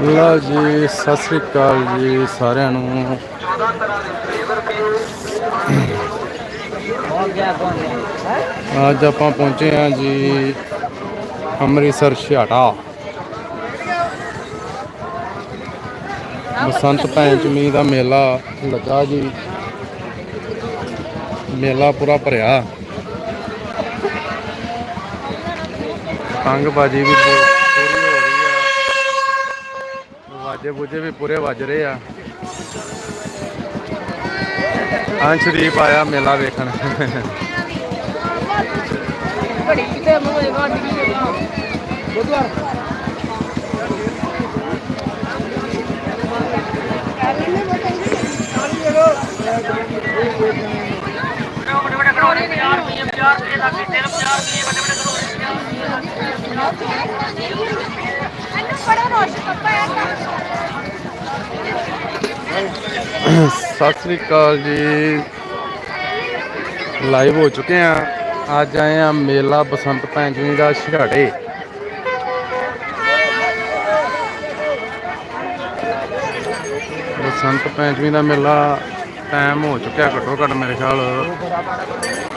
ਲਓ ਜੀ, ਸਤਿ ਸ੍ਰੀ ਅਕਾਲ ਜੀ ਸਾਰਿਆਂ ਨੂੰ। ਅੱਜ ਆਪਾਂ ਪਹੁੰਚੇ ਹਾਂ ਜੀ ਅੰਮ੍ਰਿਤਸਰ ਛਿਆਟਾ। ਬਸੰਤ ਪੰਚਮੀ ਦਾ ਮੇਲਾ ਲੱਗਾ ਜੀ। ਮੇਲਾ ਪੂਰਾ ਭਰਿਆ। ਤੰਗ ਬਾਜੀ ਵੀ ਪੂਰੀ ਹੋ ਰਹੀ ਆ। ਵਾਜੇ ਬੁੱਜੇ ਵੀ ਪੂਰੇ ਵੱਜ ਰਹੇ ਆ। ਹਾਂ ਸ਼ਰੀਫ ਆਇਆ ਮੇਲਾ ਵੇਖਣ। ਬੜੀ ਕਿਤੇ ਮੋਏ ਗਾੜੀ ਦੀ ਬੁੱਧਵਾਰ। ਸਤਿ ਸ੍ਰੀ ਅਕਾਲ ਜੀ। ਲਾਈਵ ਹੋ ਚੁੱਕੇ ਆ ਅੱਜ ਆਏ ਆ ਮੇਲਾ ਬਸੰਤ ਪੰਚਮੀ ਦਾ ਛਿਹਾੜੇ। ਬਸੰਤ ਪੰਚਮੀ ਦਾ ਮੇਲਾ ਟਾਈਮ ਹੋ ਚੁੱਕਿਆ ਘੱਟੋ ਘੱਟ ਮੇਰੇ ਖਿਆਲ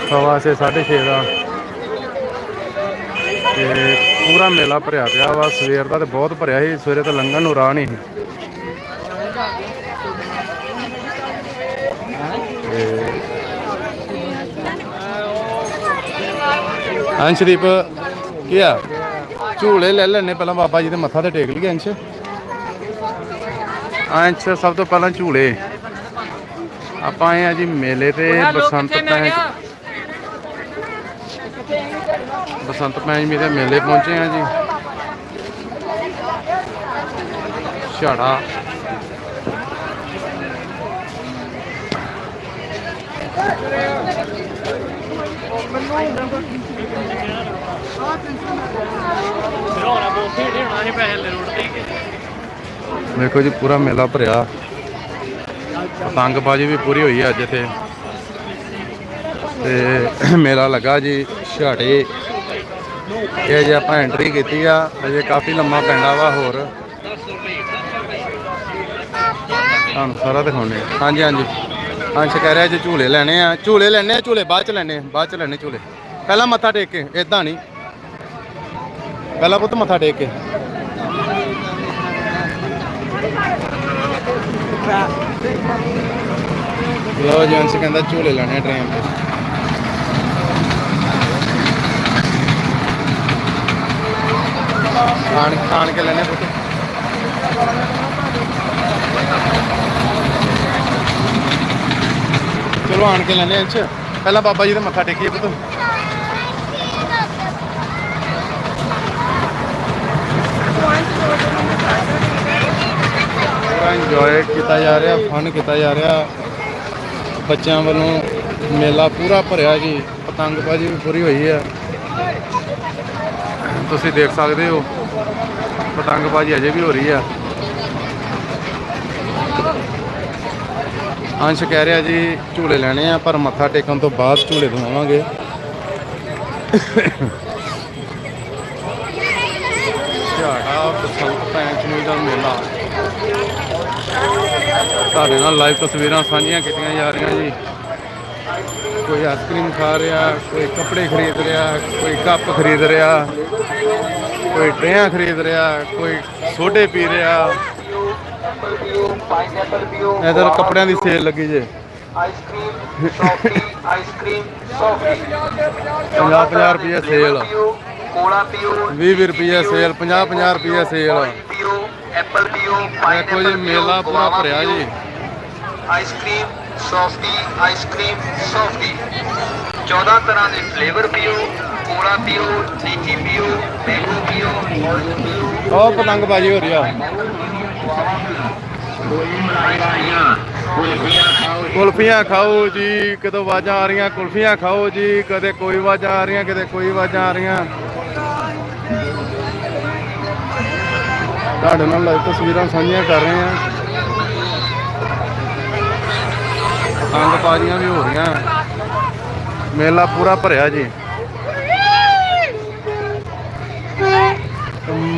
ਸਵਾ ਛੇ 6:30 ਦਾ। ਤੇ ਪੂਰਾ ਮੇਲਾ ਭਰਿਆ ਪਿਆ ਵਾ। ਸਵੇਰ ਦਾ ਤੇ ਬਹੁਤ ਭਰਿਆ ਸੀ। ਸਵੇਰੇ ਤਾਂ ਲੰਘਣ ਨੂੰ ਰਾਹ ਨਹੀਂ ਸੀ। ਸ਼ਰੀਫ ਕੀ ਆ? ਝੂਲੇ ਲੈ ਲੈਣੇ ਪਹਿਲਾਂ ਬਾਬਾ ਜੀ ਦੇ ਮੱਥਾ ਤੇ ਟੇਕ ਲਈਏ ਅੰਸ਼। ਅੰਸ਼ ਸਭ ਤੋਂ ਪਹਿਲਾਂ ਝੂਲੇ। ਆਪਾਂ ਆਏ ਆ ਜੀ ਮੇਲੇ ਤੇ ਬਸੰਤ ਪੰਚ ਬਸੰਤ ਪੰਚਮੀ ਦੇ ਮੇਲੇ ਪਹੁੰਚੇ ਆ ਜੀ। ਝਾੜਾ ਦੇਖੋ ਜੀ, ਪੂਰਾ ਮੇਲਾ ਭਰਿਆ। ਪਤੰਗਬਾਜ਼ੀ ਵੀ ਪੂਰੀ ਹੋਈ ਅੱਜ ਇੱਥੇ। ਤੇ ਮੇਲਾ ਲੱਗਾ ਜੀ, ਛਾੜੇ। ਇਹ ਜੇ ਆਪਾਂ ਐਂਟਰੀ ਕੀਤੀ ਆ ਅਜੇ ਕਾਫੀ ਲੰਮਾ ਪੈਂਦਾ ਵਾ ਹੋਰ। ਤੁਹਾਨੂੰ ਸਾਰਾ ਦਿਖਾਉਣੇ ਹਾਂਜੀ ਹਾਂਜੀ। ਅੰਸ਼ ਕਹਿ ਰਿਹਾ ਝੂਲੇ ਲੈਣੇ ਆ। ਝੂਲੇ ਲੈਣੇ ਆ ਝੂਲੇ ਬਾਅਦ ਚ ਲੈਣੇ ਆ, ਬਾਅਦ ਚ ਲੈਣੇ ਝੂਲੇ। ਪਹਿਲਾਂ ਮੱਥਾ ਟੇਕ ਕੇ ਇਦਾਂ ਨਹੀਂ। ਪਹਿਲਾਂ ਪੁੱਤ ਮੱਥਾ ਟੇਕ ਕੇ। ਲੋ ਜੀ ਅੰਸ਼ ਕਹਿੰਦਾ ਝੂਲੇ ਲੈਣੇ ਆ ਟ੍ਰੇਨ ਤੇ। ਆਣ ਖਾਣ ਕੇ ਲੈਣੇ ਪੁੱਤ ਚਲੋ ਆਣ ਕੇ ਲੈਣੇ ਅੰਸ਼ ਪਹਿਲਾਂ ਬਾਬਾ ਜੀ ਦੇ ਮੱਥਾ ਟੇਕੀਏ ਪੁੱਤ। ਪੂਰਾ ਇੰਜੋਏ ਕੀਤਾ ਜਾ ਰਿਹਾ ਫਨ ਕੀਤਾ ਜਾ ਰਿਹਾ। ਬੱਚਿਆਂ ਵੱਲੋਂ ਮੇਲਾ ਪੂਰਾ ਭਰਿਆ ਜੀ। ਪਤੰਗਬਾਜ਼ੀ ਵੀ ਪੂਰੀ ਹੋਈ ਹੈ ਤੁਸੀਂ ਦੇਖ ਸਕਦੇ ਹੋ। ਪਤੰਗਬਾਜ਼ੀ ਅਜੇ ਵੀ ਹੋ ਰਹੀ ਆ। ਅੰਸ਼ ਕਹਿ ਰਿਹਾ ਜੀ, ਝੂਲੇ ਲੈਣੇ ਆ, ਪਰ ਮੱਥਾ ਟੇਕਣ ਤੋਂ ਬਾਅਦ ਝੂਲੇ ਦਵਾਵਾਂਗੇ। ਝਾੜਾ ਬਸੰਤ ਪੰਚਮੀ ਦਾ ਮੇਲਾ। ਤੁਹਾਡੇ ਨਾਲ ਲਾਈਵ ਤਸਵੀਰਾਂ ਸਾਂਝੀਆਂ ਕੀਤੀਆਂ ਜਾ ਰਹੀਆਂ ਜੀ। ਕੋਈ ਆਈਸਕ੍ਰੀਮ ਖਾ ਰਿਹਾ, ਕੋਈ ਕੱਪੜੇ ਖਰੀਦ ਰਿਹਾ, ਕੋਈ ਕੱਪ ਖਰੀਦ ਰਿਹਾ। ਕੋਈ ਟਰੇਆਂ ਖਰੀਦ ਰਿਹਾ, ਕੋਈ ਸੋਡੇ ਪੀ ਰਿਹਾ। ਇਧਰ ਕੱਪੜਿਆਂ ਦੀ ਸੇਲ ਲੱਗੀ ਜੇ। ਆਈਸਕ੍ਰੀਮ ਸੌਫਟੀ ਆਈਸਕ੍ਰੀਮ ਸੌਫਟੀ 50 50 ਰੁਪਏ ਸੇਲ ਪੀਓ ਕੋਲਾ ਪੀਓ 20 ਰੁਪਏ ਸੇਲ 50 50 ਰੁਪਏ ਸੇਲ ਐਪਲ ਪੀਓ ਦੇਖੋ ਜੀ, ਮੇਲਾ ਪੂਰਾ ਭਰਿਆ ਜੀ। Ice cream softy ice cream softy. 14 ਤਰ੍ਹਾਂ ਦੇ ਫਲੇਵਰ ਪੀਓ ਕੋਲਾ ਪੀਓ, ਲੀਚੀ ਪੀਓ ਮੈਂਗੋ ਪੀਓ ਔਰੇਂਜ ਪੀਓ। ਉਹ ਪਤੰਗਬਾਜ਼ੀ ਹੋ ਰਹੀ ਆ। ਕੁਲਫੀਆਂ ਖਾਓ ਜੀ ਕਦੋਂ ਆਵਾਜ਼ਾਂ ਆ ਰਹੀਆਂ, ਕੁਲਫੀਆਂ ਖਾਓ ਜੀ ਕਦੇ ਕੋਈ ਆਵਾਜ਼ਾਂ ਆ ਰਹੀਆਂ ਕਦੇ ਕੋਈ ਆਵਾਜ਼ਾਂ ਆ ਰਹੀਆਂ। ਤੁਹਾਡੇ ਨਾਲ ਲਾਈਵ ਤਸਵੀਰਾਂ ਸਾਂਝੀਆਂ ਕਰ ਰਹੇ ਆ ਤੰਗਬਾਜ਼ੀਆਂ ਵੀ ਹੋ ਰਹੀਆਂ। ਮੇਲਾ ਪੂਰਾ ਭਰਿਆ ਜੀ।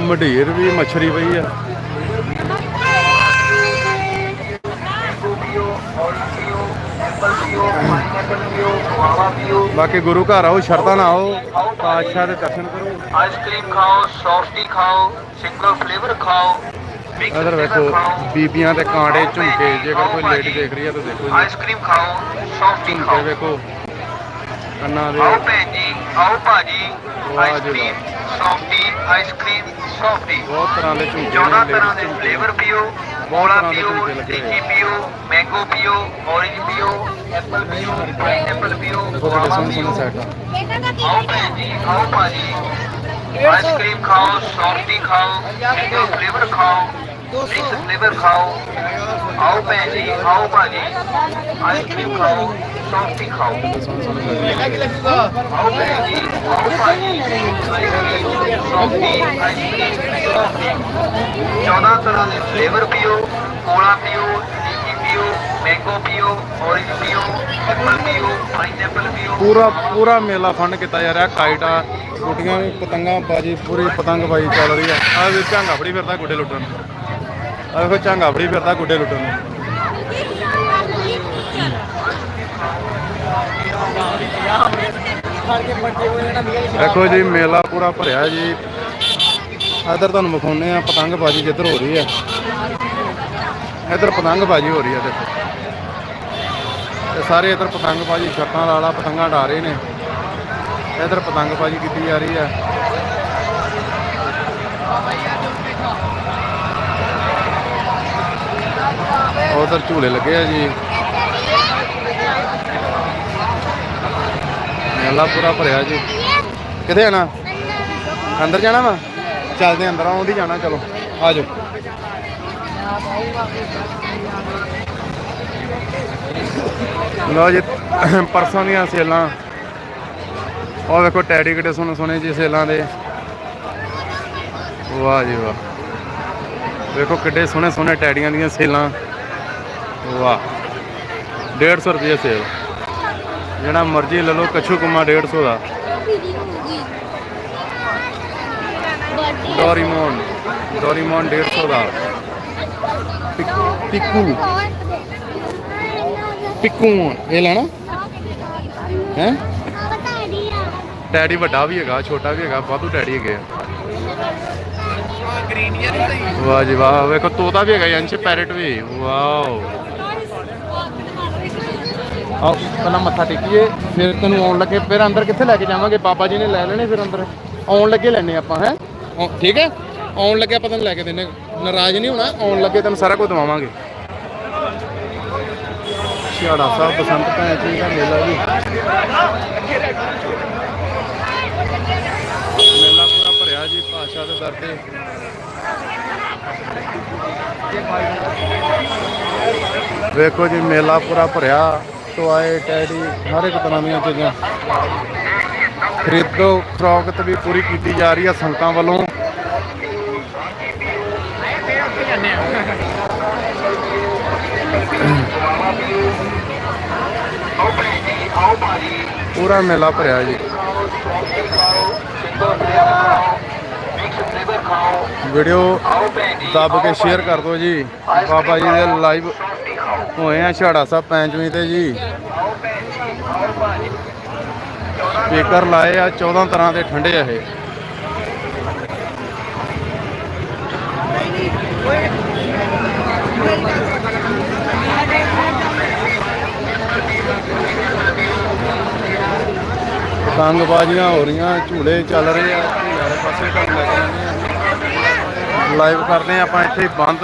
ਮਢੀਰ ਵੀ ਮੱਛਰੀ ਪਈ ਆ। ਬਾਕੀ ਗੁਰੂ ਘਰ ਆਓ ਸ਼ਰਤਾਂ ਨਾ ਆਓ, ਪਾਤਸ਼ਾਹ ਦੇ ਦਰਸ਼ਨ ਕਰੋ। ਆਈਸਕ੍ਰੀਮ ਖਾਓ ਸੌਫਟੀ ਖਾਓ ਸਿੰਗਲ ਫਲੇਵਰ ਖਾਓ। ਇਧਰ ਵੇਖੋ ਬੀਬੀਆਂ ਤੇ ਕਾਂਡੇ ਝੁਮਕੇ ਜੇਕਰ ਕੋਈ ਲੇਡੀ ਦੇਖ ਰਹੀ ਹੈ ਤਾਂ ਦੇਖੋ ਜੀ। ਆਈਸਕ੍ਰੀਮ ਖਾਓ ਸੌਫਟੀ ਖਾਓ। ਵੇਖੋ ਕੰਨਾਂ ਦੇ ਆਓ ਭੈਣ ਜੀ ਆਓ ਭਾਜੀ ਆਈਸਕ੍ਰੀਮ ਸੌਫਟੀ ਆਈਸਕ੍ਰੀਮ ਸੌਫਟੀ ਬਹੁਤ ਤਰ੍ਹਾਂ ਦੇ 14 ਨੇ ਤਰ੍ਹਾਂ ਦੇ। ਫਲੇਵਰ ਪੀਓ ਦੇ ਪੀਓ ਲੀਚੀ ਪੀਓ ਮੈਂਗੋ ਪੀਓ ਔਰੇਂਜ ਪੀਓ ਐਪਲ ਪੀਓ ਪਾਈਨਐਪਲ ਪੀਓ ਗੁਆਵਾ ਪੀਓ। ਆਓ ਭੈਣ ਜੀ ਆਓ ਭਾਜੀ। ਆਈਸਕ੍ਰੀਮ ਖਾਓ ਸੌਫਟੀ ਖਾਓ ਸਿੰਗਲ ਫਲੇਵਰ ਖਾਓ। ਮਿਕਸ ਫਲੇਵਰ ਖਾਓ, ਆਓ ਭੈਣ ਜੀ, ਆਓ ਭਾਜੀ ਆਈਸਕ੍ਰੀਮ ਖਾਓ ਸੌਫਟੀ ਖਾਓ। ਆਓ ਭੈਣ ਜੀ, ਆਓ ਭਾਜੀ ਸੌਫਟੀ ਆਈਸਕ੍ਰੀਮ 14 ਤਰ੍ਹਾਂ ਦੇ ਫਲੇਵਰ ਪੀਓ, ਕੋਲਾ ਪੀਓ, ਲੀਚੀ ਪੀਓ ਮੈਂਗੋ ਪੀਓ ਔਰੇਂਜ ਪੀਓ ਐਪਲ ਪੀਓ ਪਾਈਨਐਪਲ ਪੀਓ। ਪੂਰਾ ਪੂਰਾ ਮੇਲਾ ਫੰਡ ਕੀਤਾ ਜਾ ਰਿਹਾ ਕਾਈਟ ਆ ਗੁੱਡੀਆਂ ਵੀ ਪਤੰਗਾਂ, ਬਾਜੀ, ਪੂਰੀ ਪਤੰਗ ਬਾਜੀ ਚੱਲ ਰਹੀ ਆ। ਆ ਵੀ ਝਾਂਗਾ ਫੜੀ ਫਿਰਦਾ ਗੁੱਡੇ ਲੁੱਟਣ। ਨੂੰ ਆ ਵੇਖੋ ਝਾਂਗਾ ਫੜੀ ਫਿਰਦਾ ਗੁੱਡੇ ਲੁੱਟਣ ਨੂੰ। ਦੇਖੋ ਜੀ, ਮੇਲਾ ਪੂਰਾ ਭਰਿਆ ਜੀ। ਇੱਧਰ ਤੁਹਾਨੂੰ ਵਿਖਾਉਂਦੇ ਆ ਪਤੰਗ ਬਾਜੀ ਜਿੱਧਰ ਹੋ ਰਹੀ ਆ ਇੱਧਰ ਪਤੰਗ ਬਾਜੀ ਹੋ ਰਹੀ ਆ ਦੇਖੋ। ਤੇ ਸਾਰੇ ਇੱਧਰ ਪਤੰਗ ਬਾਜੀ ਛੱਤਾਂ ਲਾ ਲਾ ਪਤੰਗਾਂ ਡਾ ਰਹੇ ਨੇ। ਇੱਧਰ ਪਤੰਗ ਬਾਜੀ ਕੀਤੀ ਜਾ ਰਹੀ ਆ ਉਧਰ ਝੂਲੇ ਲੱਗੇ ਆ ਜੀ। ਮੇਲਾ ਪੂਰਾ ਭਰਿਆ ਜੀ। ਕਿੱਥੇ ਜਾਣਾ? ਅੰਦਰ ਜਾਣਾ ਵਾ? ਚੱਲਦੇ ਅੰਦਰ ਆਉਂਦੀ ਜਾਣਾ, ਚਲੋ। ਆ ਜਾਓ। ਲਓ ਜੀ, ਪਰਸੋਂ ਦੀਆਂ ਸੇਲਾਂ। ਉਹ ਵੇਖੋ, ਟੈਡੀ ਕਿੱਡੇ ਸੋਹਣੇ ਸੋਹਣੇ ਜੀ ਸੇਲਾਂ ਦੇ। ਵਾਹ ਜੀ ਵਾਹ। ਵੇਖੋ ਕਿੱਡੇ ਸੋਹਣੇ ਸੋਹਣੇ ਟੈਡੀਆਂ ਦੀਆਂ ਸੇਲਾਂ। ਵਾਹ। 150 ਰੁਪਏ ਸੇਲ। ਜਿਹੜਾ ਮਰਜ਼ੀ ਲੈ ਲਓ ਕੱਛੂ ਕੁਮਾ 150 ਦਾ। ਡੋਰੀਮੋਨ। ਡੋਰੀਮੋਨ 150 ਦਾ। ਪਿਕ- ਪਿੱਕੂ। ਇਹ ਲੈਣਾ? ਹੈ? ਟੈਡੀ ਵੱਡਾ ਵੀ ਹੈਗਾ ਛੋਟਾ ਵੀ ਹੈਗਾ ਵਾਧੂ ਟੈਡੀ ਹੈਗੇ ਆ। ਵਾਹ ਜੀ ਵਾਹ, ਵੇਖੋ, ਤੋਤਾ ਵੀ ਹੈਗਾ ਯੰਸ਼ ਪੈਰਟ ਵੀ। ਵਾਓ। ਆਓ, ਪਹਿਲਾਂ ਮੱਥਾ ਟੇਕੀਏ, ਫਿਰ ਤੈਨੂੰ ਆਉਣ ਲੱਗੇ, ਫਿਰ ਅੰਦਰ ਕਿੱਥੇ ਲੈ ਕੇ ਜਾਵਾਂਗੇ? ਬਾਬਾ ਜੀ ਨੇ ਲੈ ਲੈਣੇ, ਫਿਰ ਅੰਦਰ। ਆਉਣ ਲੱਗੇ ਲੈਣੇ ਆਪਾਂ, ਹੈ? ਠੀਕ ਹੈ? ਆਉਣ ਲੱਗੇ ਆਪਾਂ ਤੈਨੂੰ ਲੈ ਕੇ ਦਿੰਨੇ ਨਾਰਾਜ਼ ਨਹੀਂ ਹੋਣਾ, ਆਉਣ ਲੱਗੇ ਤੈਨੂੰ ਸਾਰਾ ਕੁਝ ਦਵਾਵਾਂਗੇ। ਛਿਆੜਾ ਸਾਹਿਬ, ਬਸੰਤ ਪੰਚਮੀ ਦਾ ਮੇਲਾ ਜੀ ਮੇਲਾ ਪੂਰਾ ਭਰਿਆ ਜੀ ਭਾਸ਼ਾ ਤੇ ਵੇਖੋ ਜੀ, ਮੇਲਾ ਪੂਰਾ ਭਰਿਆ ਟੋਏ ਟੈਡੀ, ਹਰ ਇੱਕ ਤਰ੍ਹਾਂ ਦੀਆਂ ਚੀਜ਼ਾਂ। ਖਰੀਦੋ, ਖਰੋਕਤ ਵੀ ਪੂਰੀ ਕੀਤੀ ਜਾ ਰਹੀ ਹੈ ਸੰਗਤਾਂ ਵੱਲੋਂ। ਪੂਰਾ ਮੇਲਾ ਭਰਿਆ ਜੀ। ਵੀਡੀਓ ਦੱਬ ਕੇ ਸ਼ੇਅਰ ਕਰ ਦਿਓ ਜੀ। ਬਾਬਾ ਜੀ ਦੇ ਲਾਈਵ ਹੋਏ ਆ ਛਾੜਾ ਸਾਹਿਬ ਪੰਚਵੀਂ ਤੇ ਜੀ। ਸਪੀਕਰ ਲਾਏ ਆ 14 ਤਰ੍ਹਾਂ ਦੇ ਠੰਡੇ ਆ ਇਹ। ਪਤੰਗ ਬਾਜ਼ੀਆਂ ਹੋ ਰਹੀਆਂ ਝੂਲੇ ਚੱਲ ਰਹੇ ਆ। ਵਾਲੇ ਪਾਸੇ ਤੁਹਾਨੂੰ ਲੈ ਕੇ ਜਾਂਦੇ ਲਾਈਵ ਕਰਦੇ ਆ ਆਪਾਂ ਇੱਥੇ ਬੰਦ।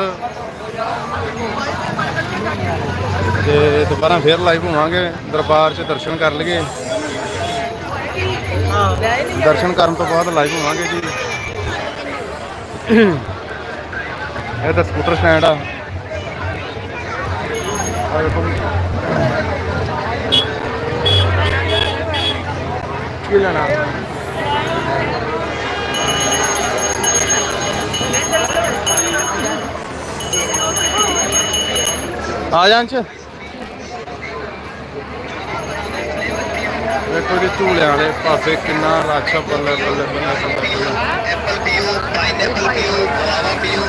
ਤੇ ਦੁਬਾਰਾ ਫੇਰ ਲਾਈਵ ਹੋਵਾਂਗੇ, ਦਰਬਾਰ 'ਚ ਦਰਸ਼ਨ ਕਰ ਲਈਏ। ਦਰਸ਼ਨ ਕਰਨ ਤੋਂ ਬਾਅਦ ਲਾਈਵ ਹੋਵਾਂਗੇ ਜੀ। ਇਹ ਤਾਂ ਸਕੂਟਰ ਸਟੈਂਡ ਆ। ਕੀ ਲੈਣਾ? ਆ ਜਾਂ ਚ। ਦੇਖੋ ਜੀ ਝੂਲਿਆਂ ਵਾਲੇ ਪਾਸੇ ਕਿੰਨਾ ਰੱਛ ਬੱਲੇ ਬੱਲੇ ਬੱਲੇ ਬੱਲੇ ਐਪਲ ਪੀਓ ਪਾਈਨਐਪਲ ਪੀਓ ਗਵਾਵਾ ਪੀਓ